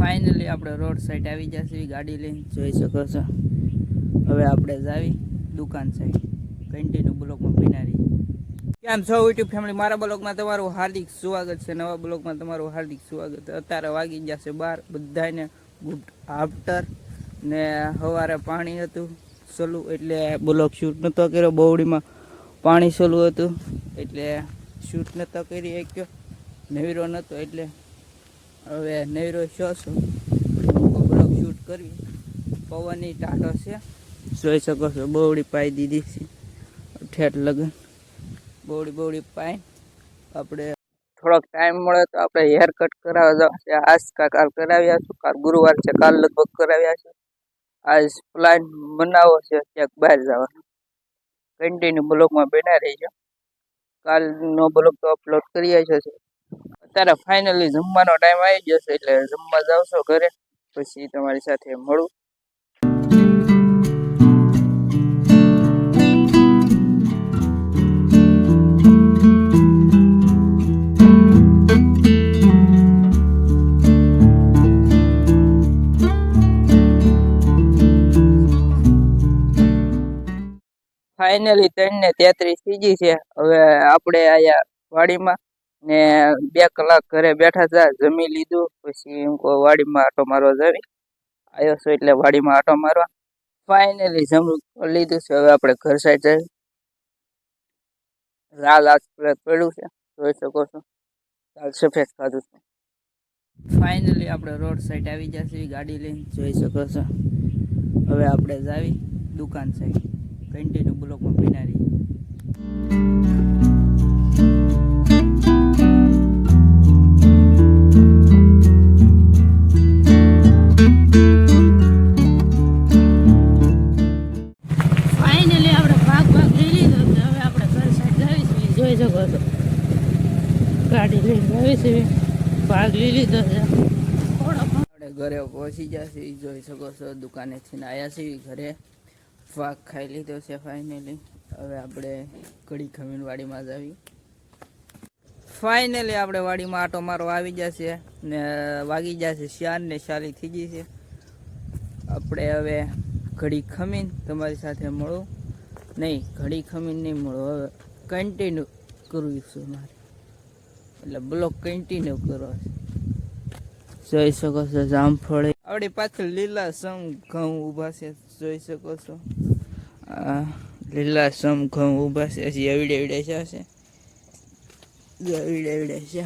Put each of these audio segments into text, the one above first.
Finally આપણે road side આવી જશે ગાડી લઈને જોઈ શકો છો. હવે આપણે જાવી દુકાન સાઈડ કન્ટિન્યુ બ્લોકમાં બિનારી કેમ છો યુટ્યુબ ફેમિલી મારા બ્લોગમાં તમારું હાર્દિક સ્વાગત છે. નવા બ્લોગમાં તમારું હાર્દિક સ્વાગત. અત્યારે વાગી જશે બાર. બધાને ગુડ આફ્ટર ને સવારે પાણી હતું, સલું એટલે બ્લોક શૂટ નહોતો કર્યો. બહુડીમાં પાણી સલું હતું, એટલે શૂટ નહોતો કરી શક્યો. નવીરો નહોતો એટલે હવે નૈરો છો છો. બ્લોક શૂટ કરવી. પવનની ટાટો છે. જોઈ શકો છો બહુડી પાઈ દીધી છે. ઠેઠ લગન. બહુડી બહુડી પાઈ. આપણે થોડોક ટાઈમ મળે તો આપણે હેર કટ કરાવવા જવા છે. આજ કાલ કરાવ્યા છું. કાલ ગુરુવાર છે. કાલ લગભગ કરાવ્યા છે. આજ પ્લાન બનાવો છે. ક્યાંક બહાર જવાનો. કન્ટિન્યુ બ્લોગમાં બના રહીજો. કાલનો બ્લોગ તો અપલોડ કરી છે. અત્યારે ફાઇનલી જમવાનો ટાઈમ આવી જશે એટલે જમવા જાવશો ઘરે, પછી તમારી સાથે મળું. ફાઇનલી ત્રણ ને તેત્રીસ સીજી છે. હવે આપણે આયા વાડીમાં ને બે કલાક ઘરે બેઠા હતા જમી લીધું, પછી હું કહો, વાડીમાં આટો મારવા જાવી. આવ્યો છું એટલે વાડીમાં આટો મારવા. ફાઇનલી જમી લીધું છે, હવે આપણે ઘર સાઈડ જઈએ લાલ આજ પડ્યું છે, જોઈ શકો છો. લાલ સફેદ ખાધું છે. ફાઇનલી આપણે રોડ સાઈડ આવી જશે ગાડી લઈને, જોઈ શકો છો. હવે આપણે જાવી દુકાન સાઈડ. કન્ટિન્યુ બ્લોકમાં બિનારી શકો છો ગાડી લઈને છે. ભાગ લઈ લીધો છે. આપણે ઘરે પહોંચી જશે ઈ જોઈ શકો છો, દુકાનેથી આવ્યા છીએ ઘરે. ભાગ ખાઈ લીધો છે ફાઇનલી હવે આપણે કડી ખમીન વાડીમાં જ આવી ફાઇનલી આપણે વાડીમાં આટો મારો આવી જશે ને વાગી જશે શ્યાન ને શાલી થઈ ગઈ છે. આપણે હવે ઘડી ખમીન તમારી સાથે મળું. નહીં, ઘડી ખમીન નહીં મળું. હવે કન્ટિન્યુ કરવું છું મારે. એટલે બ્લોક કન્ટિન્યુ કરવો છે. જોઈ શકો છો જામફળી. આપણી પાછળ લીલા સમ ઘઉં ઊભા છે, જોઈ શકો છો. લીલાસમ લીલા સમ ઘઉં ઊભા છે, હજી એવડે એવડે છે હશે જો એવડે એવડે છે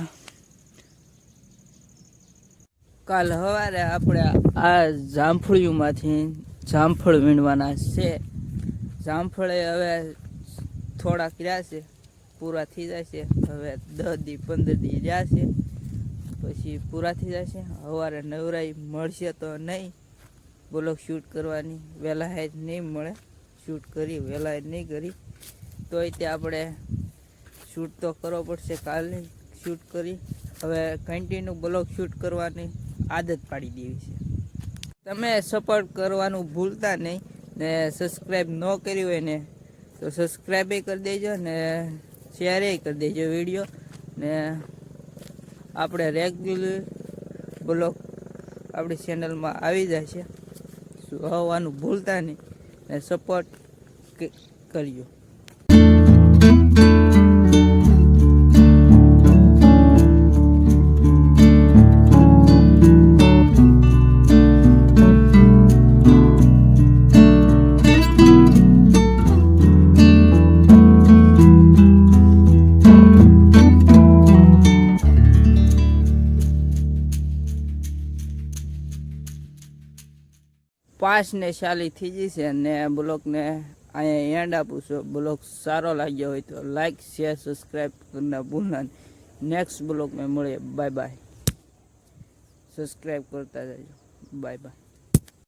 કાલ સવારે આપણે આ જામફળીઓમાંથી જામફળ વીણવાના છે. જામફળે હવે થોડાક રહ્યા છે. પૂરા થઈ જશે. હવે દસ દી, પંદર દી જશે પછી પૂરા થઈ જશે. સવારે નવરાઈ મળશે તો નહીં. બ્લોગ શૂટ કરવાની વહેલા જ નહીં મળે. શૂટ કરી, વહેલા હેજ નહીં કરી. તોય તે આપણે શૂટ તો કરવો પડશે કાલે શૂટ કરી. હવે કન્ટિન્યુ બ્લોગ શૂટ કરવાની આદત પાડી દેવી છે. તમે સપોર્ટ કરવાનું ભૂલતા નહીં ને સબસ્ક્રાઈબ ન કર્યું હોય ને, તો સબસ્ક્રાઈબ કરી દેજો ને શેરે કરી દેજો વીડિયો ને આપણે રેગ્યુલર બ્લોગ આપણી ચેનલમાં આવી જાય છે. આવવાનું ભૂલતા નહીં. ને સપોર્ટ કરજો. પાંચ ને ચાલી થઈ જશે ને બ્લોગને અહીંયા એન્ડ આપું છું. બ્લોગ સારો લાગ્યો હોય તો લાઈક શેર સબસ્ક્રાઈબ કરના ભૂલના નેક્સ્ટ બ્લોગમાં મળીએ. બાય બાય સબસ્ક્રાઈબ કરતા જજો બાય બાય